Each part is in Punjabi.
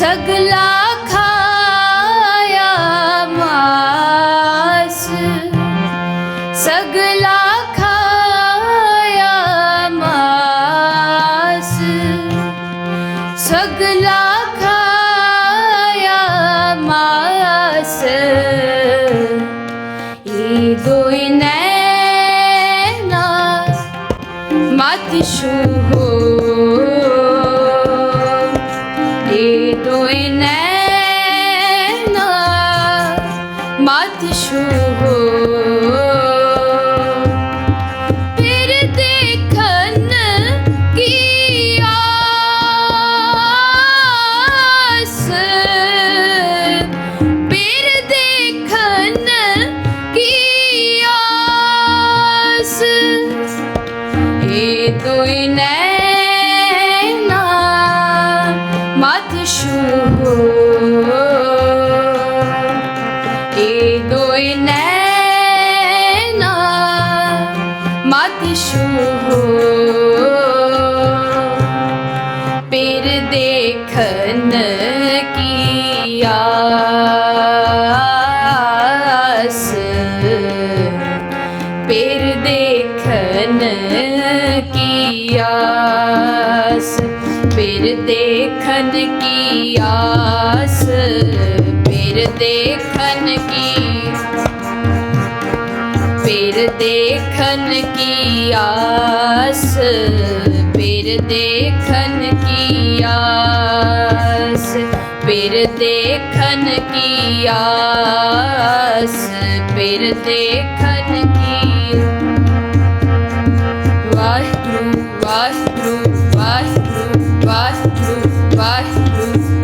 सगला ਕੀ ਆਸ ਫਿਰ ਦੇਖਣ ਕੀ ਫਿਰ ਦੇਖਣ ਕੀ ਆਸ ਫਿਰ ਦੇਖਣ ਕੀ ਆਸ ਫਿਰ ਦੇਖਣ ਕੀ ਆਸ ਫਿਰ ਦੇਖਣ ਕੀ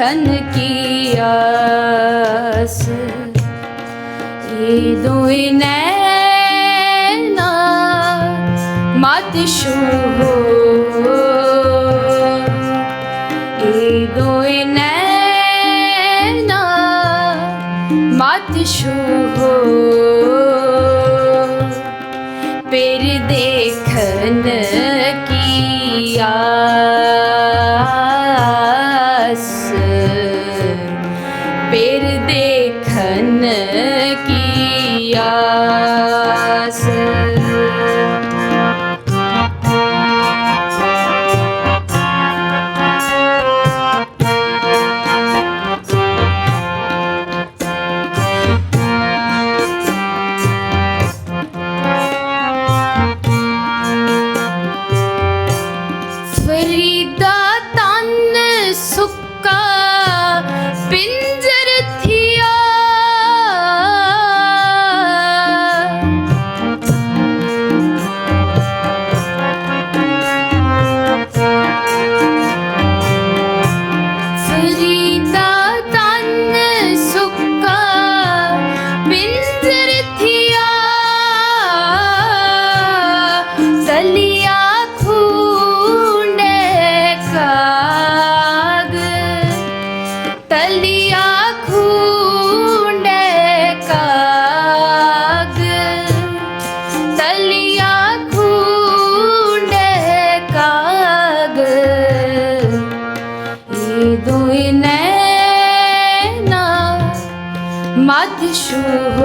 धन की आस ये दुई नैना मत शू ये दुई नैना मत शू দুই না মধুসূহ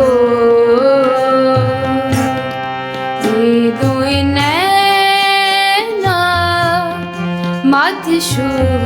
দুই না মধুসূহ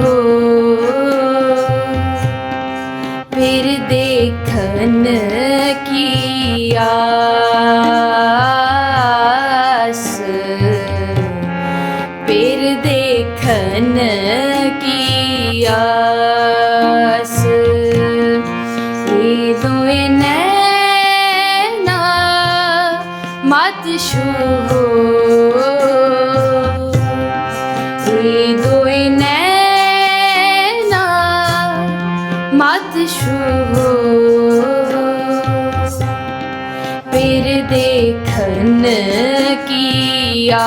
ਮਤਸ਼ੂਰ ਫਿਰ ਦੇਖਣ ਕੀਆ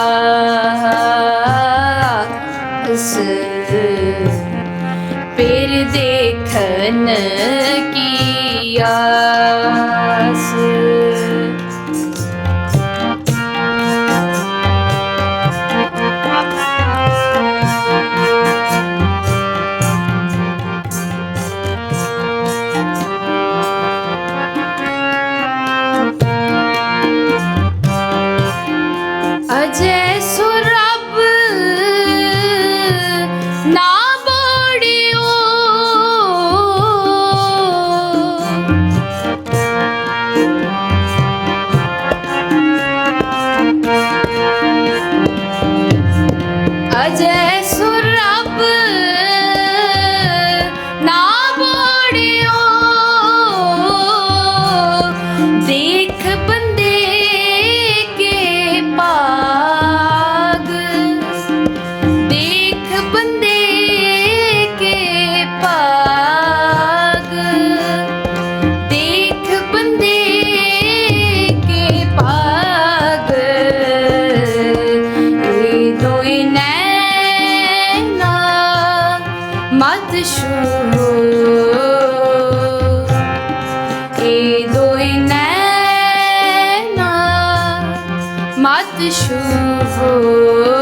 ਅਸ ਫਿਰ ਦੇਖਣ ਕੀਆ রাত শুভ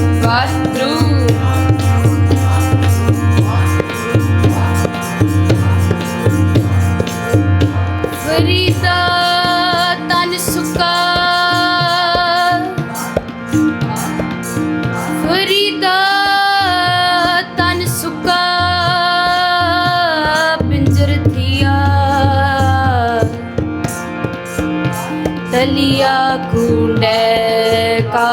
बलिया कुंड का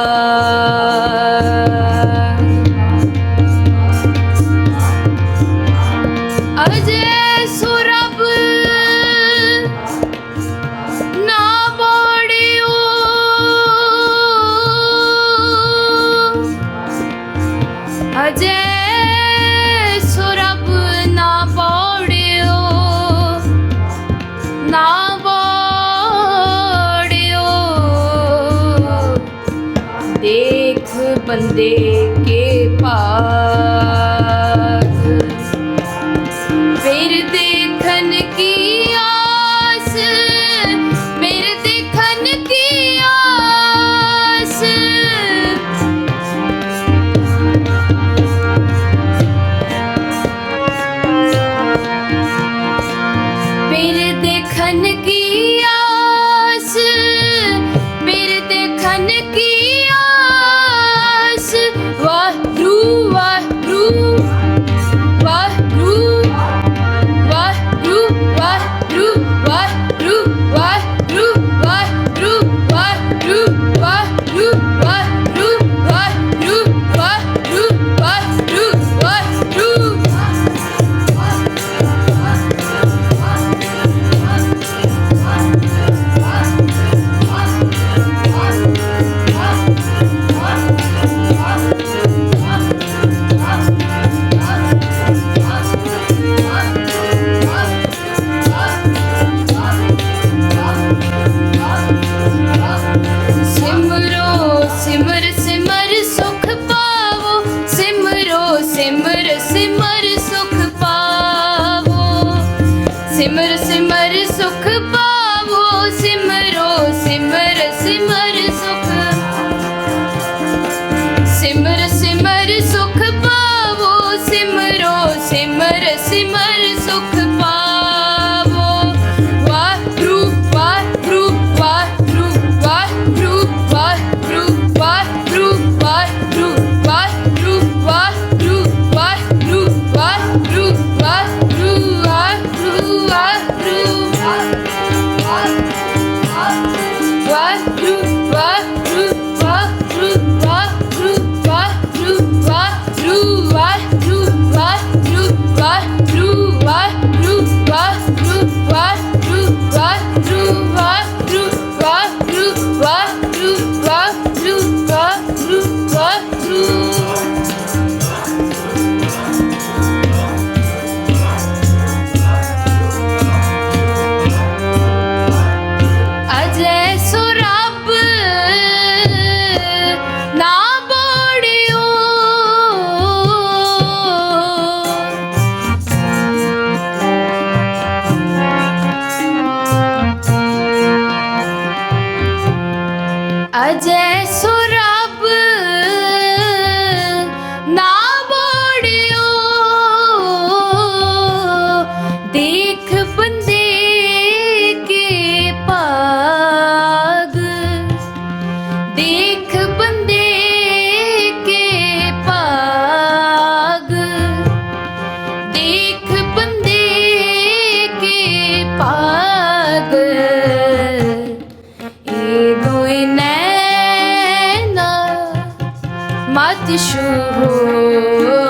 হাতি শুরু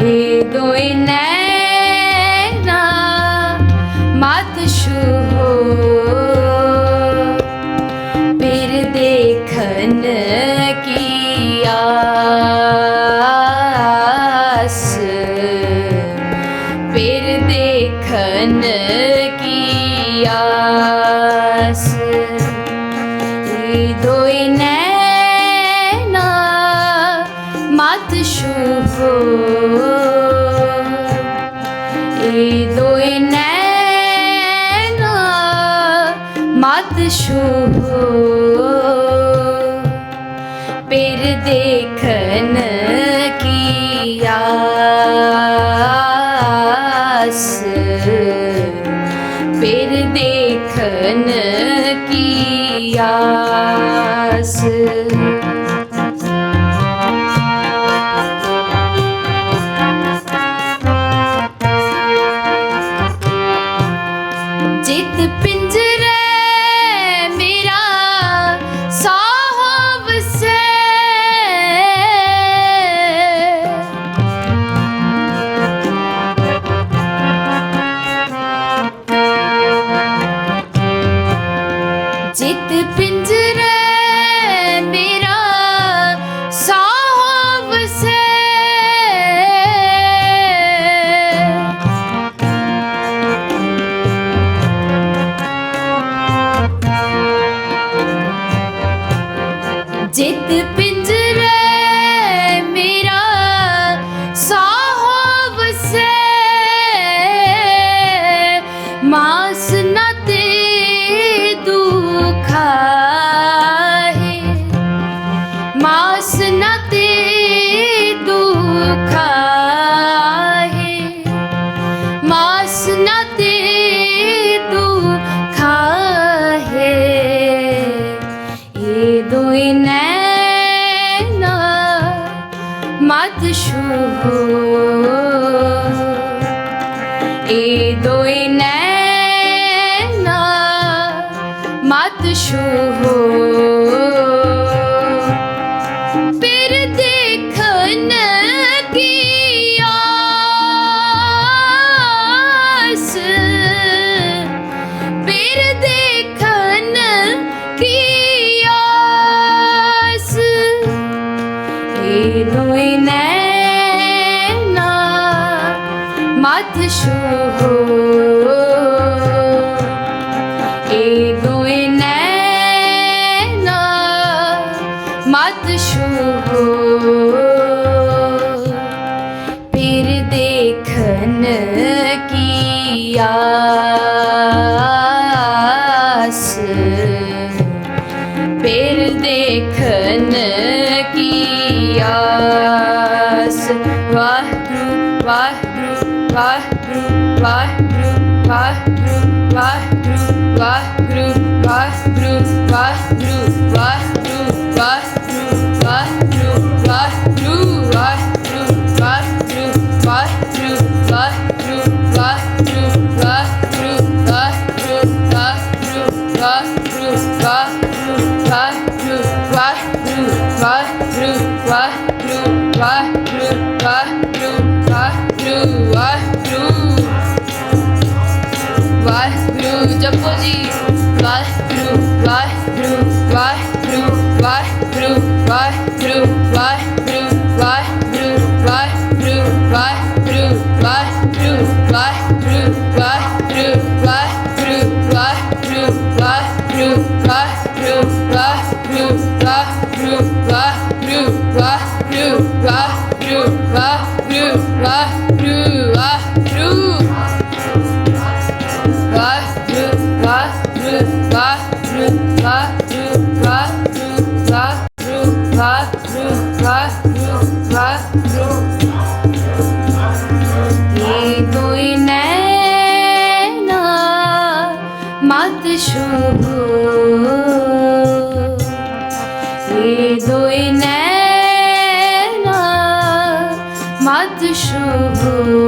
He doing that? ਸ਼ੁਭ ਪਿਰ ਦੇਖਨ ਕੀ ਆਸ the রাত শুভ fly through, fly শুভ